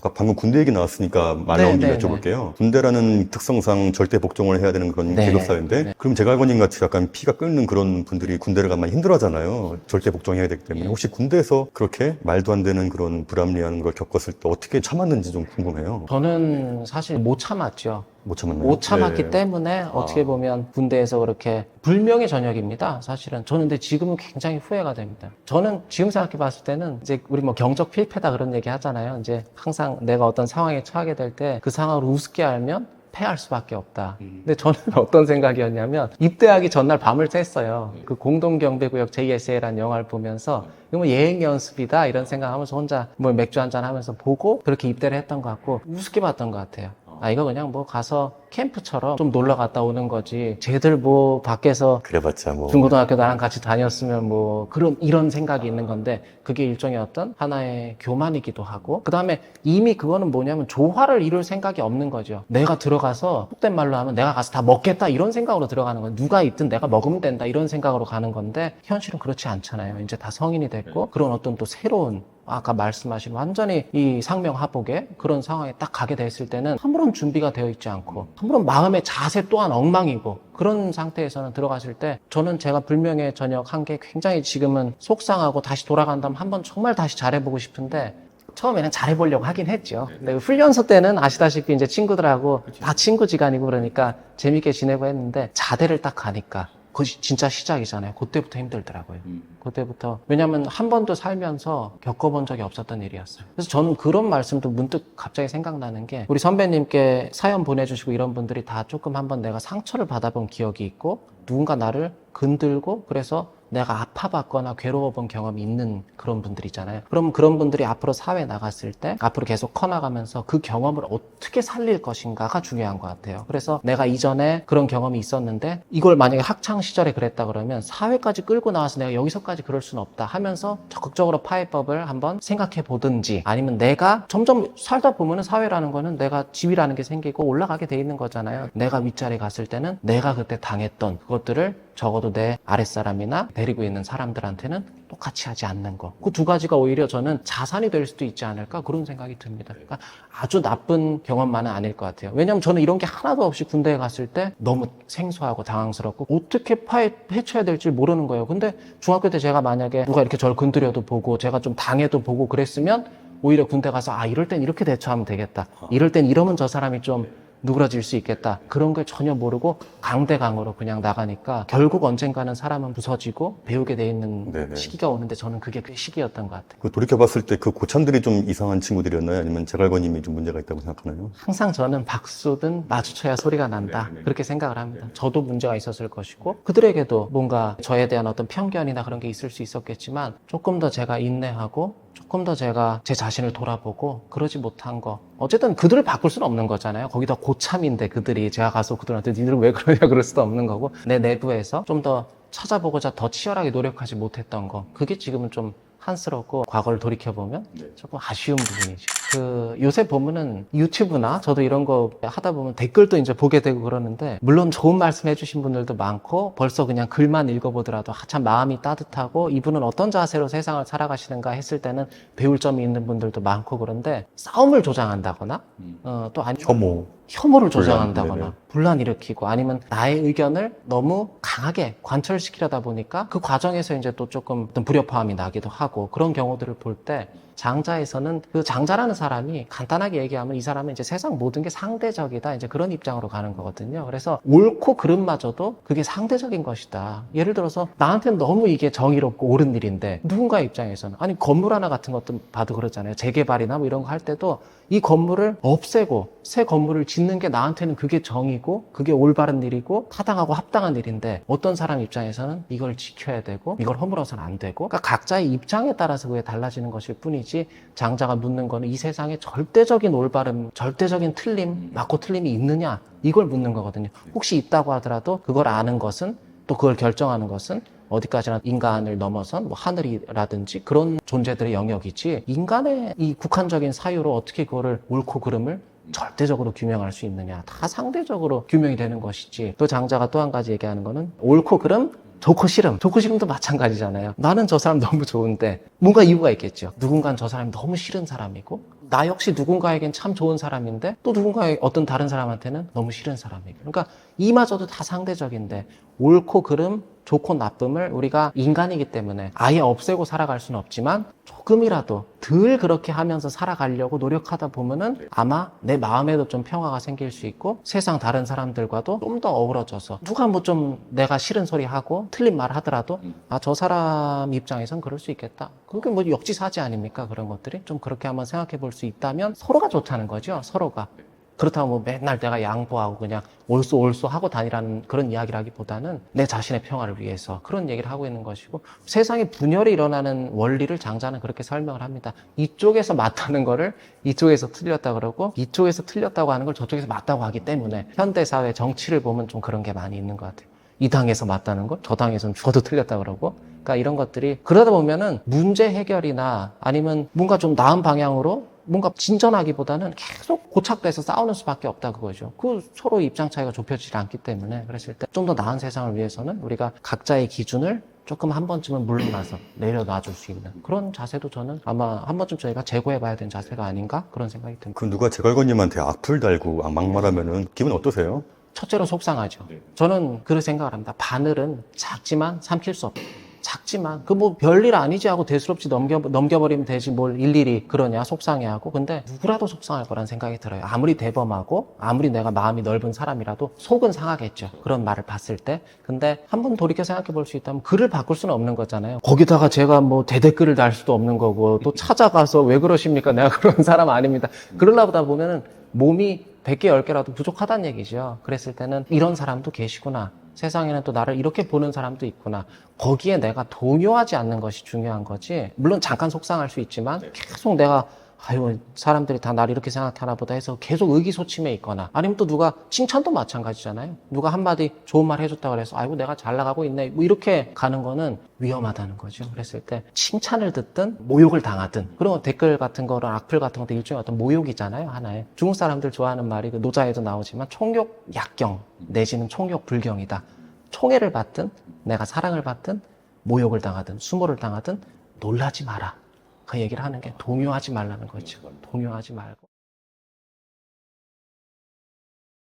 아까 방금 군대 얘기 나왔으니까 말 네, 나온 김에 네, 여쭤볼게요. 군대라는 특성상 절대 복종을 해야 되는 그런 네, 계급 사회인데 네. 그럼 제갈권님 같이 약간 피가 끓는 그런 분들이 군대를 가면 힘들어하잖아요. 절대 복종해야 되기 때문에 혹시 군대에서 그렇게 말도 안 되는 그런 불합리한 걸 겪었을 때 어떻게 참았는지 좀 궁금해요. 저는 사실 못 참았죠. 못 참았나요? 못 참았기 네. 때문에 어떻게 보면 군대에서 그렇게 불명의 저녁입니다. 사실은 저는 근데 지금은 굉장히 후회가 됩니다. 저는 지금 생각해 봤을 때는 이제 우리 뭐 경적 필패다 그런 얘기 하잖아요. 이제 항상 내가 어떤 상황에 처하게 될 때 그 상황을 우습게 알면 패할 수밖에 없다. 근데 저는 어떤 생각이었냐면 입대하기 전날 밤을 샜어요. 그 공동경배구역 JSA라는 영화를 보면서 이거 뭐 예행 연습이다 이런 생각하면서 혼자 뭐 맥주 한잔 하면서 보고 그렇게 입대를 했던 것 같고 우습게 봤던 것 같아요. 아 이거 그냥 뭐 가서 캠프처럼 좀 놀러 갔다 오는 거지. 쟤들 뭐 밖에서 그래봤자 뭐. 중고등학교 나랑 같이 다녔으면 뭐 그런 이런 생각이 있는 건데 그게 일종의 어떤 하나의 교만이기도 하고. 그 다음에 이미 그거는 뭐냐면 조화를 이룰 생각이 없는 거죠. 내가 들어가서 속된 말로 하면 내가 가서 다 먹겠다 이런 생각으로 들어가는 거예요 누가 있든 내가 먹으면 된다 이런 생각으로 가는 건데 현실은 그렇지 않잖아요. 이제 다 성인이 됐고 그런 어떤 또 새로운 아까 말씀하신 완전히 이 상명하복에 그런 상황에 딱 가게 됐을 때는 아무런 준비가 되어 있지 않고 아무런 마음의 자세 또한 엉망이고 그런 상태에서는 들어갔을 때 저는 제가 불명예 전역 한 게 굉장히 지금은 속상하고 다시 돌아간다면 한번 정말 다시 잘해보고 싶은데 처음에는 잘해보려고 하긴 했죠. 근데 훈련소 때는 아시다시피 이제 친구들하고 다 친구 지간이고 그러니까 재밌게 지내고 했는데 자대를 딱 가니까 그것이 진짜 시작이잖아요. 그때부터 힘들더라고요. 그때부터 왜냐하면 한 번도 살면서 겪어본 적이 없었던 일이었어요. 그래서 저는 그런 말씀도 문득 갑자기 생각나는 게 우리 선배님께 사연 보내주시고 이런 분들이 다 조금 한번 내가 상처를 받아본 기억이 있고 누군가 나를 건들고 그래서 내가 아파봤거나 괴로워본 경험이 있는 그런 분들이잖아요. 그럼 그런 분들이 앞으로 사회 나갔을 때 앞으로 계속 커나가면서 그 경험을 어떻게 살릴 것인가가 중요한 것 같아요. 그래서 내가 이전에 그런 경험이 있었는데 이걸 만약에 학창 시절에 그랬다 그러면 사회까지 끌고 나와서 내가 여기서까지 그럴 수는 없다 하면서 적극적으로 파해법을 한번 생각해 보든지 아니면 내가 점점 살다 보면은 사회라는 거는 내가 집이라는 게 생기고 올라가게 돼 있는 거잖아요. 내가 윗자리 갔을 때는 내가 그때 당했던 그것들을 적어도 내 아랫사람이나 데리고 있는 사람들한테는 똑같이 하지 않는 거. 그 두 가지가 오히려 저는 자산이 될 수도 있지 않을까 그런 생각이 듭니다. 그러니까 아주 나쁜 경험만은 아닐 것 같아요. 왜냐하면 저는 이런 게 하나도 없이 군대에 갔을 때 너무 생소하고 당황스럽고 어떻게 파헤, 해쳐야 될지 모르는 거예요. 근데 중학교 때 제가 만약에 누가 이렇게 저를 건드려도 보고 제가 좀 당해도 보고 그랬으면 오히려 군대 가서 아 이럴 땐 이렇게 대처하면 되겠다. 이럴 땐 이러면 저 사람이 좀 누그러질 수 있겠다. 그런 걸 전혀 모르고 강대강으로 그냥 나가니까 결국 언젠가는 사람은 부서지고 배우게 돼 있는 네네. 시기가 오는데 저는 그게 그 시기였던 것 같아요. 그 돌이켜봤을 때 그 고참들이 좀 이상한 친구들이었나요? 아니면 제갈권님이 좀 문제가 있다고 생각하나요? 항상 저는 박수든 마주쳐야 소리가 난다. 그렇게 생각을 합니다. 저도 문제가 있었을 것이고 그들에게도 뭔가 저에 대한 어떤 편견이나 그런 게 있을 수 있었겠지만 조금 더 제가 인내하고 조금 더 제가 제 자신을 돌아보고 그러지 못한 거. 어쨌든 그들을 바꿀 수는 없는 거잖아요. 거기다 고참인데 그들이 제가 가서 그들한테 니들은 왜 그러냐? 그럴 수도 없는 거고. 내 내부에서 좀 더 찾아보고자 더 치열하게 노력하지 못했던 거. 그게 지금은 좀 한스럽고 과거를 돌이켜보면 조금 아쉬운 부분이죠. 그 요새 보면은 유튜브나 저도 이런 거 하다 보면 댓글도 이제 보게 되고 그러는데 물론 좋은 말씀 해주신 분들도 많고 벌써 그냥 글만 읽어보더라도 참 마음이 따뜻하고 이분은 어떤 자세로 세상을 살아가시는가 했을 때는 배울 점이 있는 분들도 많고 그런데 싸움을 조장한다거나 어, 또 아니 혐오. 혐오를 분란, 조장한다거나 네네. 분란 일으키고 아니면 나의 의견을 너무 강하게 관철시키려다 보니까 그 과정에서 이제 또 조금 어떤 불협화음이 나기도 하고 그런 경우들을 볼때 장자에서는 그 장자라는 사람이 간단하게 얘기하면 이 사람은 이제 세상 모든 게 상대적이다 이제 그런 입장으로 가는 거거든요. 그래서 옳고 그름마저도 그게 상대적인 것이다. 예를 들어서 나한테는 너무 이게 정의롭고 옳은 일인데 누군가의 입장에서는 아니 건물 하나 같은 것도 봐도 그렇잖아요. 재개발이나 뭐 이런 거 할 때도 이 건물을 없애고 새 건물을 짓는 게 나한테는 그게 정이고 그게 올바른 일이고 타당하고 합당한 일인데 어떤 사람 입장에서는 이걸 지켜야 되고 이걸 허물어서는 안 되고 그러니까 각자의 입장에 따라서 그게 달라지는 것일 뿐이지 장자가 묻는 거는 이 세상에 절대적인 올바름 절대적인 틀림 맞고 틀림이 있느냐? 이걸 묻는 거거든요. 혹시 있다고 하더라도 그걸 아는 것은 또 그걸 결정하는 것은 어디까지나 인간을 넘어선 뭐 하늘이라든지 그런 존재들의 영역이지 인간의 이 국한적인 사유로 어떻게 그거를 옳고 그름을 절대적으로 규명할 수 있느냐. 다 상대적으로 규명이 되는 것이지. 또 장자가 또 한 가지 얘기하는 거는 옳고 그름 좋고 싫음. 좋고 싫음도 마찬가지잖아요. 나는 저 사람 너무 좋은데 뭔가 이유가 있겠죠. 누군가는 저 사람이 너무 싫은 사람이고 나 역시 누군가에겐 참 좋은 사람인데 또 누군가의 어떤 다른 사람한테는 너무 싫은 사람이고. 그러니까 이마저도 다 상대적인데 옳고 그름 좋고 나쁨을 우리가 인간이기 때문에 아예 없애고 살아갈 수는 없지만 조금이라도 덜 그렇게 하면서 살아가려고 노력하다 보면은 아마 내 마음에도 좀 평화가 생길 수 있고 세상 다른 사람들과도 좀 더 어우러져서 누가 뭐 좀 내가 싫은 소리 하고 틀린 말 하더라도 아 저 사람 입장에선 그럴 수 있겠다. 그게 뭐 역지사지 아닙니까 그런 것들이 좀 그렇게 한번 생각해 볼 수 있다면 서로가 좋다는 거죠 서로가. 그렇다고 뭐 맨날 내가 양보하고 그냥 올쏘 올쏘 하고 다니라는 그런 이야기라기보다는 내 자신의 평화를 위해서 그런 얘기를 하고 있는 것이고 세상에 분열이 일어나는 원리를 장자는 그렇게 설명을 합니다. 이쪽에서 맞다는 거를 이쪽에서 틀렸다 그러고 이쪽에서 틀렸다고 하는 걸 저쪽에서 맞다고 하기 때문에 현대 사회 정치를 보면 좀 그런 게 많이 있는 것 같아요. 이 당에서 맞다는 걸 저 당에서는 저도 틀렸다 그러고 그러니까 이런 것들이 그러다 보면은 문제 해결이나 아니면 뭔가 좀 나은 방향으로 뭔가 진전하기보다는 계속 고착돼서 싸우는 수밖에 없다 그거죠. 그 서로 입장 차이가 좁혀지지 않기 때문에 그랬을 때 좀 더 나은 세상을 위해서는 우리가 각자의 기준을 조금 한 번쯤은 물러나서 내려놔 줄 수 있는 그런 자세도 저는 아마 한 번쯤 저희가 재고해 봐야 되는 자세가 아닌가 그런 생각이 듭니다. 그 누가 제갈건님한테 악플 달고 막말하면은 기분 어떠세요? 첫째로 속상하죠. 저는 그렇게 생각을 합니다. 바늘은 작지만 삼킬 수 없다. 작지만 그 뭐 별일 아니지 하고 대수롭지 넘겨 넘겨버리면 되지 뭘 일일이 그러냐 속상해하고 근데 누구라도 속상할 거란 생각이 들어요. 아무리 대범하고 아무리 내가 마음이 넓은 사람이라도 속은 상하겠죠. 그런 말을 봤을 때 근데 한 번 돌이켜 생각해 볼 수 있다면 글을 바꿀 수는 없는 거잖아요. 거기다가 제가 뭐 대댓글을 달 수도 없는 거고 또 찾아가서 왜 그러십니까? 내가 그런 사람 아닙니다. 그러려다 보면은 몸이 100개, 10개라도 부족하다는 얘기죠. 그랬을 때는 이런 사람도 계시구나. 세상에는 또 나를 이렇게 보는 사람도 있구나. 거기에 내가 동요하지 않는 것이 중요한 거지. 물론 잠깐 속상할 수 있지만 계속 내가 아유 사람들이 다 나를 이렇게 생각하나 보다 해서 계속 의기소침해 있거나 아니면 또 누가 칭찬도 마찬가지잖아요. 누가 한마디 좋은 말 해줬다 그래서 아이고 내가 잘 나가고 있네. 뭐 이렇게 가는 거는 위험하다는 거죠. 그랬을 때 칭찬을 듣든 모욕을 당하든 그런 댓글 같은 거랑 악플 같은 것도 일종의 어떤 모욕이잖아요. 하나의 중국 사람들 좋아하는 말이 그 노자에도 나오지만 총욕 약경 내지는 총욕 불경이다. 총애를 받든 내가 사랑을 받든 모욕을 당하든 수모를 당하든 놀라지 마라. 그 얘기를 하는 게 동요하지 말라는 거죠. 동요하지 말고.